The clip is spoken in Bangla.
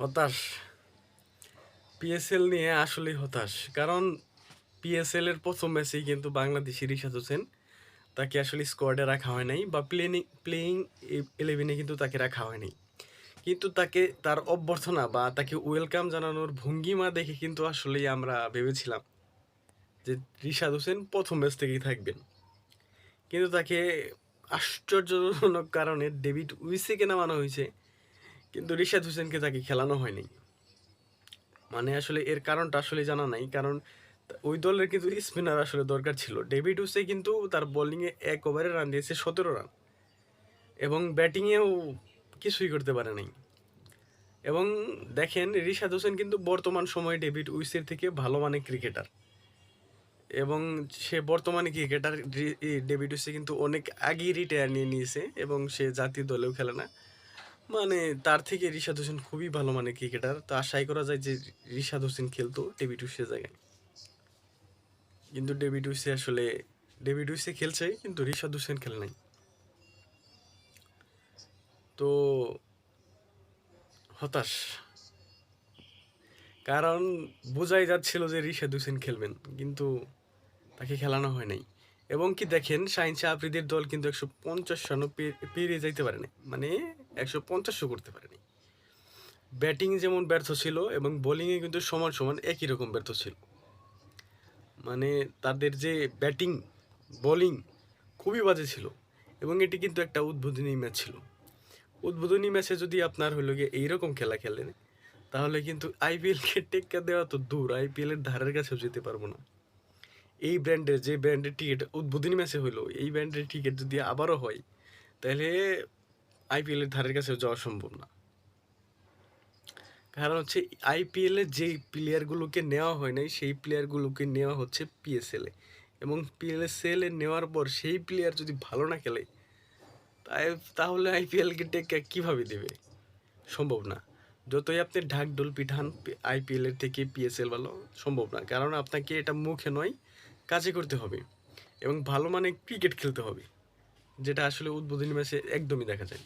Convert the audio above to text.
হতাশ। পিএসএল নিয়ে আসলেই হতাশ। কারণ পিএসএল এর প্রথম ম্যাচেই কিন্তু বাংলাদেশি রিশাদ হোসেন তাকে আসলে স্কোয়াডে রাখা হয় নাই বা প্লেইং প্লেইং ইলেভেনে কিন্তু তাকে রাখা হয় নাই। কিন্তু তাকে তার অভ্যর্থনা বা তাকে ওয়েলকাম জানানোর ভঙ্গিমা দেখে কিন্তু আসলেই আমরা ভেবেছিলাম যে রিশাদ হোসেন প্রথম ম্যাচ থেকেই থাকবেন। কিন্তু তাকে আশ্চর্যজনক কারণে ডেভিড উইসেকে নামানো হয়েছে। কিন্তু রিশাদ হোসেনকে তাকে খেলানো হয়নি। মানে আসলে এর কারণটা আসলে জানা নাই, কারণ ওই দলের কিন্তু স্পিনার আসলে দরকার ছিল। ডেভিড হুসে কিন্তু তার বোলিংয়ে এক ওভারে রান দিয়েছে, সতেরো রান এবং ব্যাটিংয়েও কিছুই করতে পারে নাই। এবং দেখেন, রিশাদ হোসেন কিন্তু বর্তমান সময়ে ডেভিড উইসের থেকে ভালো মানের ক্রিকেটার এবং সে বর্তমানে ক্রিকেটার ডেভিড উইসে কিন্তু অনেক আগেই রিটায়ার নিয়ে নিয়েছে এবং সে জাতীয় দলেও খেলে না। মানে তার থেকে রিশাদ হোসেন খুবই ভালো মানে ক্রিকেটার তো আশাই করা যায় যে রিশাদ হোসেন খেলতো ডেভিড উইসের জায়গায়। কিন্তু ডেভিড উইসে আসলে ডেভিড উইসে খেলছে, কিন্তু রিশাদ হোসেন খেলে নাই। তো হতাশ। কারণ বোঝাই যাচ্ছিল যে রিশাদ হোসেন খেলবেন, কিন্তু তাকে খেলানো হয় নাই। এবং কি দেখেন, শাহিন শাহ আফ্রিদের দল কিন্তু একশো পঞ্চাশ রানও পেরিয়ে যাইতে পারে পারেনি মানে একশো পঞ্চাশও করতে পারেনি। ব্যাটিং যেমন ব্যর্থ ছিল এবং বোলিংয়ে কিন্তু সমান সমান একই রকম ব্যর্থ ছিল। মানে তাদের যে ব্যাটিং, বোলিং খুবই বাজে ছিল এবং এটি কিন্তু একটা উদ্বোধনী ম্যাচ ছিল। উদ্বোধনী ম্যাচে যদি আপনার হলো গিয়ে এইরকম খেলা খেলেন, তাহলে কিন্তু আইপিএলকে টেক্কা দেওয়া তো দূর আইপিএলের ধারের কাছেও যেতে পারব না। এই ব্র্যান্ডের যে ব্র্যান্ডের টিকিট উদ্বোধনী ম্যাচে হলো, এই ব্র্যান্ডের টিকিট যদি আবারও হয়, তাহলে আইপিএলের ধারের কাছেও যাওয়া সম্ভব না। কারণ হচ্ছে আইপিএলে যে প্লেয়ারগুলোকে নেওয়া হয় নাই, সেই প্লেয়ারগুলোকে নেওয়া হচ্ছে পিএসএলে এবং পিএসএল এ নেওয়ার পর সেই প্লেয়ার যদি ভালো না খেলে, তাই তাহলে আইপিএলকে টেক্কা কীভাবে দেবে? সম্ভব না। যতই আপনি ঢাক ডোল পিঠান আইপিএল এর থেকে পিএসএল ভালো, সম্ভব না। কারণ আপনাকে এটা মুখে নয়, কাজে করতে হবে। এবং ভালো মানে ক্রিকেট খেলতে হবে, যেটা আসলে উদ্বোধনী ম্যাচে একদমই দেখা যায়।